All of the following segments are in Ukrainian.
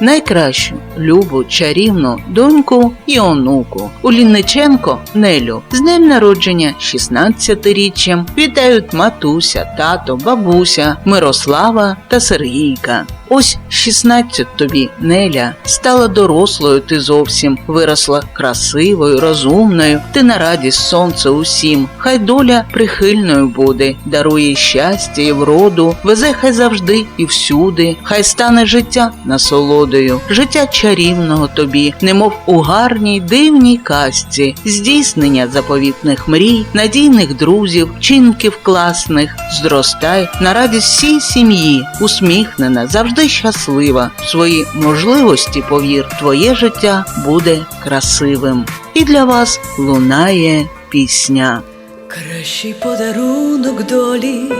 найкращу, любу, чарівну доньку і онуку. У Лінниченко Нелю з днем народження 16-річчям вітають матуся, тато, бабуся, Мирослава та Сергійка. Ось 16 тобі, Неля, стала дорослою ти зовсім, виросла красивою, розумною, ти на радість сонце усім. Хай доля прихильною буде, дарує щастя і вроду, везе хай завжди і всюди, хай стане життя насолодою, життя чарівного тобі, немов у гарній дивній казці, здійснення заповітних мрій, надійних друзів, чинків класних, зростай на радість всій сім'ї, усміхнена, завжди щаслива. В свої можливості, повір, твоє життя буде красивим. І для вас лунає пісня. Кращий подарунок долі,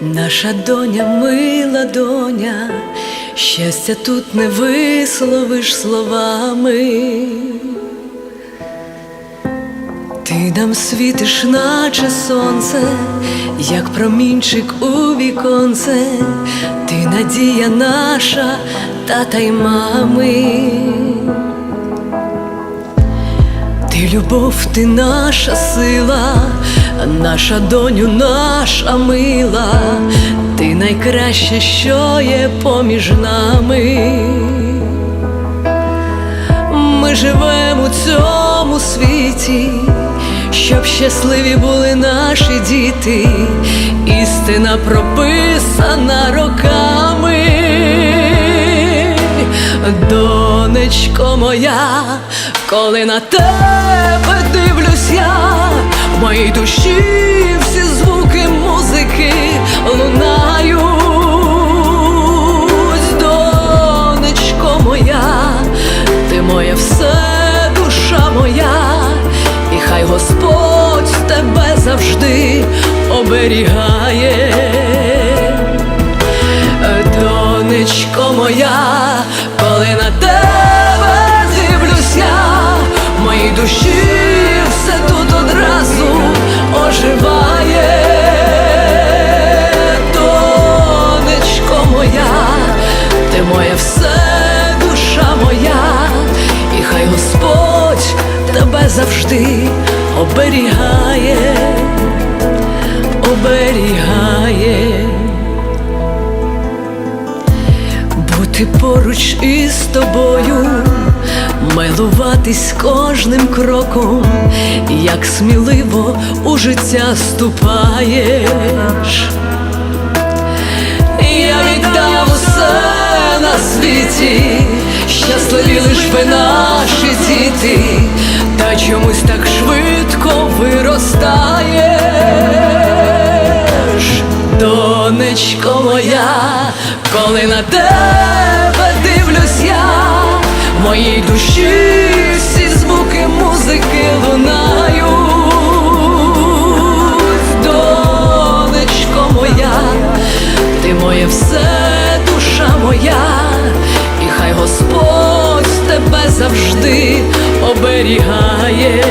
наша доня, мила доня, щастя тут не висловиш словами. Ти нам світиш, наче сонце, як промінчик у віконце, ти надія наша, тата й мами. Ти любов, ти наша сила, наша доню, наша мила, ти найкраще, що є поміж нами. Ми живемо у цьому світі, щоб щасливі були наші діти, істина прописана роками. Донечко моя, коли на тебе дивлюсь я, в моїй душі всі звуки музики лунають, донечко моя, ти моє все, душа моя, і хай Господь завжди оберігає. Донечко моя, коли на тебе дивлюсь я, в моїй душі все тут одразу оживає. Донечко моя, ти моє все, душа моя, і хай Господь тебе завжди оберігає, оберігає. Бути поруч із тобою, милуватись кожним кроком, як сміливо у життя ступаєш. Я віддав усе на світі, щасливі лиш ви наші діти, та чомусь так швидко виростаєш, коли на тебе дивлюсь я, в моїй душі всі звуки музики лунають, донечко моя, ти моє все, душа моя, і хай Господь тебе завжди оберігає.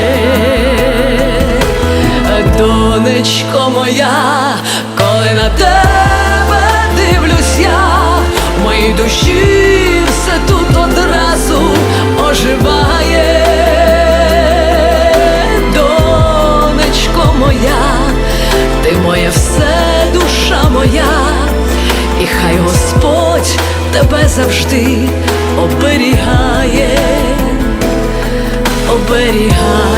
Донечко моя, коли на тебе моїй душі все тут одразу оживає. Донечко моя, ти моє все, душа моя, і хай Господь тебе завжди оберігає, оберігає.